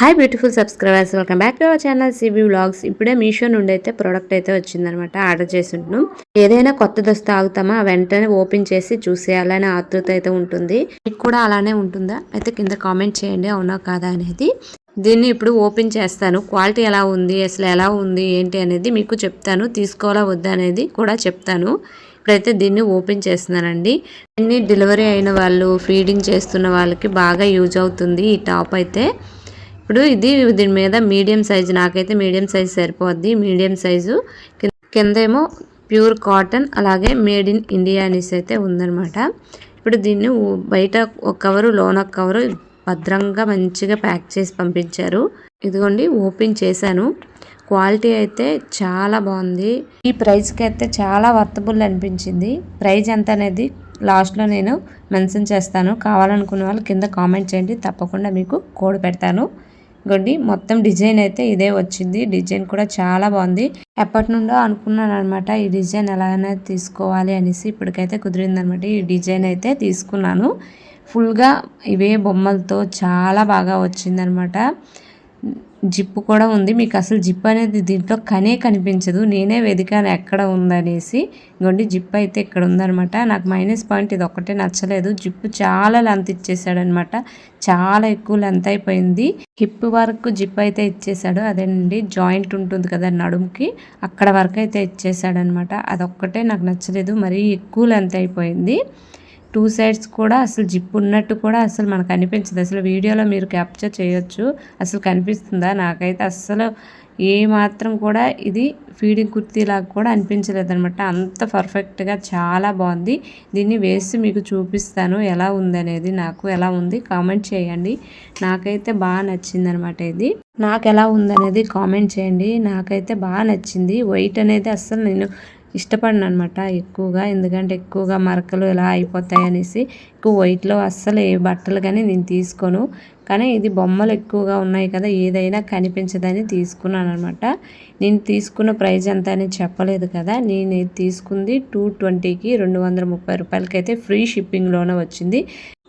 Hi beautiful subscribers welcome back to our channel CB vlogs ఇప్పుడే మీషో నుండి అయితే product అయితే వచ్చిందనమాట ఆర్డర్ చేసి ఉంటున్నాం ఏదైనా కొత్త వస్తే ఆగుతామా? వెంటనే ఓపెన్ చేసి చూసేయాలనే ఆతృత అయితే ఉంటుంది. మీకు కూడా అలానే ఉంటుందా? అయితే కింద కామెంట్ చేయండి అవునా కాదా అనేది. దీన్ని ఇప్పుడు ఓపెన్ చేస్తాను. క్వాలిటీ ఎలా ఉంది? అసలు ఎలా ఉంది? ఏంటి అనేది మీకు చెప్తాను. తీసుకోవాలా వద్దా అనేది కూడా చెప్తాను. ఇప్పుడైతే దీన్ని ఓపెన్ చేస్తున్నానండి. దీన్ని డెలివరీ అయిన వాళ్ళు ఫీడింగ్ చేస్తున్న వాళ్ళకి బాగా యూజ్ అవుతుంది ఈ టాప్ అయితే. ఇప్పుడు ఇది దీని మీద మీడియం సైజు నాకైతే మీడియం సైజు సరిపోద్ది. మీడియం సైజు కిందేమో ప్యూర్ కాటన్ అలాగే మేడ్ ఇన్ ఇండియా అనేసి అయితే ఉందనమాట ఇప్పుడు దీన్ని బయట ఒక కవరు లోన ఒక కవరు భద్రంగా మంచిగా ప్యాక్ చేసి పంపించారు. ఇదిగోండి ఓపెన్ చేశాను. క్వాలిటీ అయితే చాలా బాగుంది. ఈ ప్రైస్కి అయితే చాలా వర్తబుల్ అనిపించింది. ప్రైజ్ ఎంత అనేది లాస్ట్లో నేను మెన్షన్ చేస్తాను. కావాలనుకున్న వాళ్ళు కింద కామెంట్ చేయండి. తప్పకుండా మీకు కోడ్ పెడతాను. గడ్డి మొత్తం డిజైన్ అయితే ఇదే వచ్చింది. డిజైన్ కూడా చాలా బాగుంది. ఎప్పటి నుండో అనుకున్నాను అనమాట ఈ డిజైన్ ఎలాగైనా తీసుకోవాలి అనేసి. ఇప్పటికైతే కుదిరిందనమాట ఈ డిజైన్ అయితే తీసుకున్నాను. ఫుల్గా ఇవే బొమ్మలతో చాలా బాగా వచ్చిందనమాట జిప్పు కూడా ఉంది. మీకు అసలు జిప్ అనేది దీంట్లో కనే కనిపించదు. నేనే వెతికాను ఎక్కడ ఉందనేసి ఇంకోండి జిప్ అయితే ఇక్కడ ఉందనమాట నాకు మైనస్ పాయింట్ ఇది ఒక్కటే నచ్చలేదు. జిప్పు చాలా లెంత్ ఇచ్చేసాడనమాట చాలా ఎక్కువ లెంత్ అయిపోయింది. హిప్ వరకు జిప్ అయితే ఇచ్చేసాడు. అదేనండి జాయింట్ ఉంటుంది కదా నడుముకి అక్కడ వరకు అయితే ఇచ్చేసాడనమాట అదొక్కటే నాకు నచ్చలేదు. మరీ ఎక్కువ లెంత్ అయిపోయింది. టూ సైడ్స్ కూడా అసలు జిప్ ఉన్నట్టు కూడా అసలు మనకు అనిపించదు. అసలు వీడియోలో మీరు క్యాప్చర్ చేయొచ్చు. అసలు కనిపిస్తుందా? నాకైతే అస్సలు ఏ మాత్రం కూడా ఇది ఫీడింగ్ కుర్తీలాగా కూడా అనిపించలేదు అనమాట అంత పర్ఫెక్ట్గా చాలా బాగుంది. దీన్ని వేసి మీకు చూపిస్తాను ఎలా ఉందనేది. నాకు ఎలా ఉంది కామెంట్ చేయండి. నాకైతే బాగా నచ్చింది అనమాట ఇది. నాకు ఎలా ఉందనేది కామెంట్ చేయండి. నాకైతే బాగా నచ్చింది. వైట్ అనేది అస్సలు నేను ఇష్టపడను అనమాట ఎక్కువగా. ఎందుకంటే ఎక్కువగా మరకలు ఇలా అయిపోతాయి అనేసి ఎక్కువ వైట్లో అస్సలు ఏ బట్టలు కానీ నేను తీసుకోను. కానీ ఇది బొమ్మలు ఎక్కువగా ఉన్నాయి కదా ఏదైనా కనిపించదని తీసుకున్నాను అనమాట నేను తీసుకున్న ప్రైజ్ ఎంత అని చెప్పలేదు కదా నేను తీసుకుంది టూ ట్వంటీకి రెండు వందల ముప్పై రూపాయలకైతే ఫ్రీ షిప్పింగ్లోనే వచ్చింది.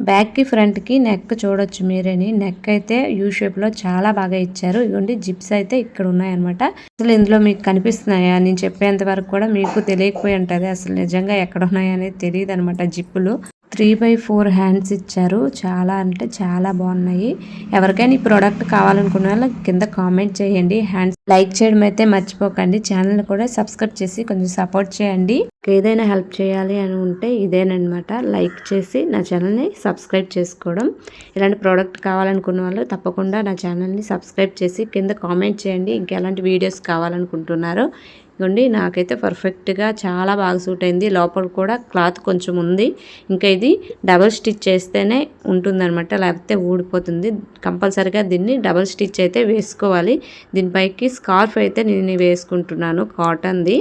బ్యాక్కి ఫ్రంట్కి నెక్ చూడొచ్చు మీరేని. నెక్ అయితే యూ షేప్లో చాలా బాగా ఇచ్చారు. ఇవ్వండి జిప్స్ అయితే ఇక్కడ ఉన్నాయన్నమాట. అసలు ఇందులో మీకు కనిపిస్తున్నాయా? నేను చెప్పేంత వరకు కూడా మీకు తెలియకపోయి ఉంటుంది. అసలు నిజంగా ఎక్కడ ఉన్నాయనేది తెలియదు అనమాట జిప్పులు. త్రీ బై ఫోర్ హ్యాండ్స్ ఇచ్చారు. చాలా అంటే చాలా బాగున్నాయి. ఎవరికైనా ఈ ప్రోడక్ట్ కావాలనుకున్న వాళ్ళు కింద కామెంట్ చేయండి. హ్యాండ్స్ లైక్ చేయడం అయితే మర్చిపోకండి. ఛానల్ కూడా సబ్స్క్రైబ్ చేసి కొంచెం సపోర్ట్ చేయండి. ఏదైనా హెల్ప్ చేయాలి అని ఉంటే ఇదేనమాట లైక్ చేసి నా ఛానల్ని సబ్స్క్రైబ్ చేసుకోవడం. ఇలాంటి ప్రోడక్ట్ కావాలనుకున్న వాళ్ళు తప్పకుండా నా ఛానల్ని సబ్స్క్రైబ్ చేసి కింద కామెంట్ చేయండి. ఇంకెలాంటి వీడియోస్ కావాలనుకుంటున్నారో ఇదిగోండి నాకైతే పర్ఫెక్ట్గా చాలా బాగా సూట్ అయింది. లోపల కూడా క్లాత్ కొంచెం ఉంది. ఇంకా ఇది డబల్ స్టిచ్ చేస్తేనే ఉంటుందన్నమాట. లేకపోతే ఊడిపోతుంది. కంపల్సరిగా దీన్ని డబల్ స్టిచ్ అయితే వేసుకోవాలి. దీనిపైకి స్కార్ఫ్ అయితే నేను వేసుకుంటున్నాను కాటన్ది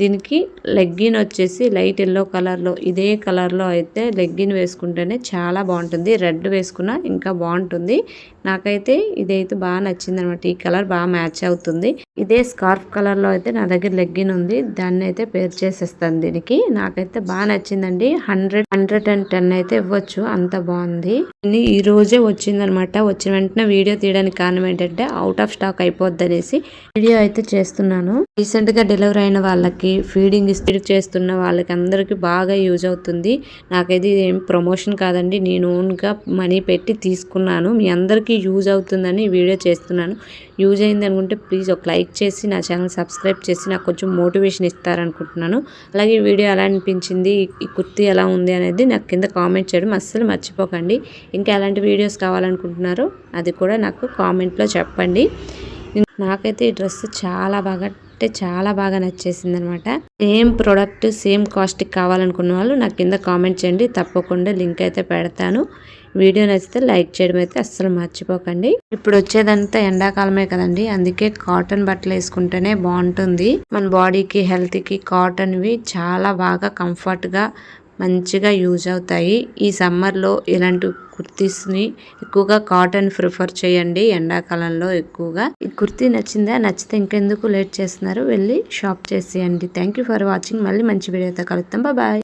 దీనికి లెగ్గిన్ వచ్చేసి లైట్ ఎల్లో కలర్లో ఇదే కలర్లో అయితే లెగ్గిన్ వేసుకుంటేనే చాలా బాగుంటుంది. రెడ్ వేసుకున్నా ఇంకా బాగుంటుంది. నాకైతే ఇదైతే బాగా నచ్చింది అనమాట ఈ కలర్ బాగా మ్యాచ్ అవుతుంది. ఇదే స్కార్ఫ్ కలర్లో అయితే నా దగ్గర లెగ్గిన్ ఉంది. దాన్ని అయితే పేర్ చేసేస్తాను దీనికి. నాకైతే బాగా నచ్చిందండి. హండ్రెడ్ హండ్రెడ్ అండ్ టెన్ అయితే ఇవ్వచ్చు. అంత బాగుంది. ఈ రోజే వచ్చిందనమాట. వచ్చిన వెంటనే వీడియో తీయడానికి కారణం ఏంటంటే అవుట్ ఆఫ్ స్టాక్ అయిపోద్ది అనేసి వీడియో అయితే చేస్తున్నాను. రీసెంట్గా డెలివరీ అయిన వాళ్ళకి ఫీడింగ్ స్పీడ్ చేస్తున్న వాళ్ళకి అందరికి బాగా యూజ్ అవుతుంది. నాకైతే ఏం ప్రమోషన్ కాదండి. నేను ఓన్గా మనీ పెట్టి తీసుకున్నాను. మీ అందరికీ యూజ్ అవుతుందని వీడియో చేస్తున్నాను. యూజ్ అయింది అనుకుంటే ప్లీజ్ ఒక లైక్ చేసి నా ఛానల్ సబ్స్క్రైబ్ చేసి నాకు కొంచెం మోటివేషన్ ఇస్తారనుకుంటున్నాను. అలాగే ఈ వీడియో ఎలా అనిపించింది ఈ కుర్తీ ఎలా ఉంది అనేది నాకు కింద కామెంట్ చేయడం అస్సలు మర్చిపోకండి. ఇంకా ఎలాంటి వీడియోస్ కావాలనుకుంటున్నారో అది కూడా నాకు కామెంట్లో చెప్పండి. నాకైతే ఈ డ్రెస్ చాలా బాగా అంటే చాలా బాగా నచ్చేసింది అనమాట సేమ్ ప్రోడక్ట్ సేమ్ కాస్ట్కి కావాలనుకున్న వాళ్ళు నాకు కింద కామెంట్ చేయండి. తప్పకుండా లింక్ అయితే పెడతాను. వీడియో నచ్చితే లైక్ చేయడం అయితే అస్సలు మర్చిపోకండి. ఇప్పుడు వచ్చేదంతా ఎండాకాలమే కదండి. అందుకే కాటన్ బట్టలు వేసుకుంటేనే బాగుంటుంది. మన బాడీకి హెల్త్కి కాటన్వి చాలా బాగా కంఫర్ట్గా మంచిగా యూజ్ అవుతాయి. ఈ సమ్మర్లో ఇలాంటి కుర్తీస్ని ఎక్కువగా కాటన్ ప్రిఫర్ చేయండి. ఎండాకాలంలో ఎక్కువగా. ఈ కుర్తీ నచ్చిందా? నచ్చితే ఇంకెందుకు లేట్ చేస్తున్నారు? వెళ్ళి షాప్ చేసేయండి. Thank for watching. మళ్ళీ మంచి వీడియోతో కలుద్దాం. బాయ్.